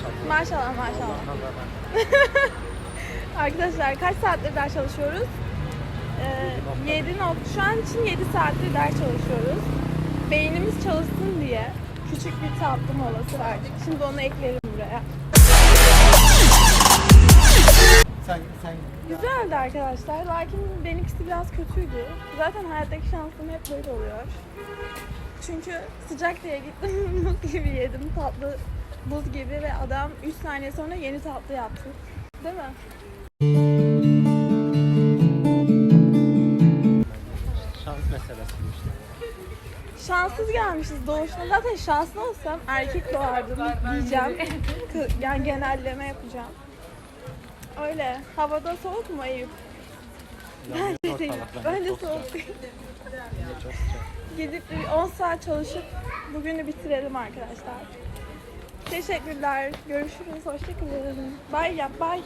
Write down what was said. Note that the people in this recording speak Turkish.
Maşallah. Maşallah maşallah. Allah Arkadaşlar kaç saattir ders çalışıyoruz? Ee, 7 not. Şu an için 7 saattir ders çalışıyoruz. Beynimiz çalışsın diye küçük bir tatlı molası verdik. Şimdi onu eklerim buraya. Sen, sen Güzeldi arkadaşlar. Lakin benimkisi biraz kötüydü. Zaten hayattaki şansım hep böyle oluyor. Çünkü sıcak diye gittim buz gibi yedim tatlı buz gibi ve adam 3 saniye sonra yeni tatlı yaptı. Değil mi? şans meselesi işte. Şanssız gelmişiz doğuştan. Zaten şanslı olsam erkek doğardım diyeceğim. Yani genelleme yapacağım. Öyle. Havada soğuk mu Eyüp? Yanıyor Bence değil. ortalık, Bence soğuk değil. Gidip bir 10 saat çalışıp bugünü bitirelim arkadaşlar. Teşekkürler. Görüşürüz. Hoşçakalın. Bye yap. Bye.